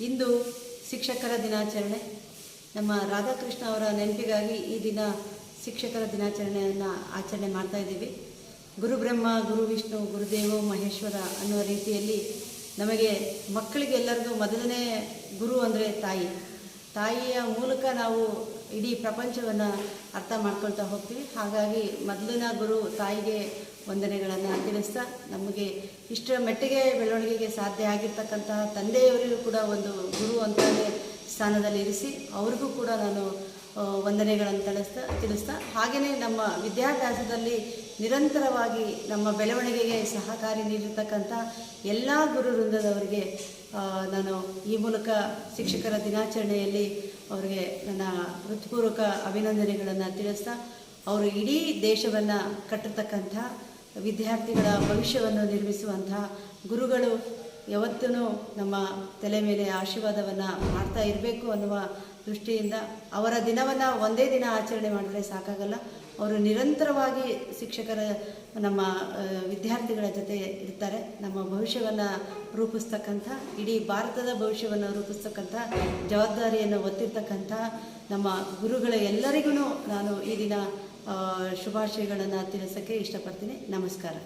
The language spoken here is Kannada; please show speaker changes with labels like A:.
A: ಇಂದು ಶಿಕ್ಷಕರ ದಿನಾಚರಣೆ. ನಮ್ಮ ರಾಧಾಕೃಷ್ಣ ಅವರ ನೆನಪಿಗಾಗಿ ಈ ದಿನ ಶಿಕ್ಷಕರ ದಿನಾಚರಣೆಯನ್ನು ಆಚರಣೆ ಮಾಡ್ತಾ ಇದ್ದೀವಿ. ಗುರುಬ್ರಹ್ಮ ಗುರು ವಿಷ್ಣು ಗುರುದೇವೋ ಮಹೇಶ್ವರ ಅನ್ನೋ ರೀತಿಯಲ್ಲಿ ನಮಗೆ ಮಕ್ಕಳಿಗೆ ಎಲ್ಲರಿಗೂ ಮೊದಲನೇ ಗುರು ಅಂದರೆ ತಾಯಿ. ತಾಯಿಯ ಮೂಲಕ ನಾವು ಇಡೀ ಪ್ರಪಂಚವನ್ನು ಅರ್ಥ ಮಾಡ್ಕೊಳ್ತಾ ಹೋಗ್ತೀವಿ. ಹಾಗಾಗಿ ಮೊದಲಿನ ಗುರು ತಾಯಿಗೆ ವಂದನೆಗಳನ್ನು ತಿಳಿಸ್ತಾ ನಮಗೆ ಇಷ್ಟರ ಮಟ್ಟಿಗೆ ಬೆಳವಣಿಗೆಗೆ ಸಾಧ್ಯ ಆಗಿರ್ತಕ್ಕಂತಹ ತಂದೆಯವರಿಗೂ ಕೂಡ ಒಂದು ಗುರು ಅಂತಲೇ ಸ್ಥಾನದಲ್ಲಿ ಇರಿಸಿ, ಅವ್ರಿಗೂ ಕೂಡ ನಾನು ವಂದನೆಗಳನ್ನು ತಿಳಿಸ್ತಾ ತಿಳಿಸ್ತಾ, ಹಾಗೆಯೇ ನಮ್ಮ ವಿದ್ಯಾಭ್ಯಾಸದಲ್ಲಿ ನಿರಂತರವಾಗಿ ನಮ್ಮ ಬೆಳವಣಿಗೆಗೆ ಸಹಕಾರಿ ನೀಡಿರ್ತಕ್ಕಂಥ ಎಲ್ಲ ಗುರು ವೃಂದದವರಿಗೆ ನಾನು ಈ ಮೂಲಕ ಶಿಕ್ಷಕರ ದಿನಾಚರಣೆಯಲ್ಲಿ ಅವರಿಗೆ ನನ್ನ ಹೃತ್ಪೂರ್ವಕ ಅಭಿನಂದನೆಗಳನ್ನು ತಿಳಿಸ್ತಾ, ಅವರು ಇಡೀ ದೇಶವನ್ನು ಕಟ್ಟಿರ್ತಕ್ಕಂಥ ವಿದ್ಯಾರ್ಥಿಗಳ ಭವಿಷ್ಯವನ್ನು ನಿರ್ಮಿಸುವಂತಹ ಗುರುಗಳು ಯಾವತ್ತೂ ನಮ್ಮ ತಲೆ ಮೇಲೆ ಆಶೀರ್ವಾದವನ್ನು ಮಾಡ್ತಾ ಇರಬೇಕು ಅನ್ನುವ ದೃಷ್ಟಿಯಿಂದ ಅವರ ದಿನವನ್ನು ಒಂದೇ ದಿನ ಆಚರಣೆ ಮಾಡಿದ್ರೆ ಸಾಕಾಗಲ್ಲ. ಅವರು ನಿರಂತರವಾಗಿ ಶಿಕ್ಷಕರ, ನಮ್ಮ ವಿದ್ಯಾರ್ಥಿಗಳ ಜೊತೆ ಇರ್ತಾರೆ. ನಮ್ಮ ಭವಿಷ್ಯವನ್ನು ರೂಪಿಸ್ತಕ್ಕಂಥ, ಇಡೀ ಭಾರತದ ಭವಿಷ್ಯವನ್ನು ರೂಪಿಸ್ತಕ್ಕಂಥ, ಜವಾಬ್ದಾರಿಯನ್ನು ಒತ್ತಿರ್ತಕ್ಕಂಥ ನಮ್ಮ ಗುರುಗಳ ಎಲ್ಲರಿಗೂ ನಾನು ಈ ದಿನ ಶುಭಾಶಯಗಳನ್ನು ತಿಳಿಸೋಕ್ಕೆ ಇಷ್ಟಪಡ್ತೀನಿ. ನಮಸ್ಕಾರ.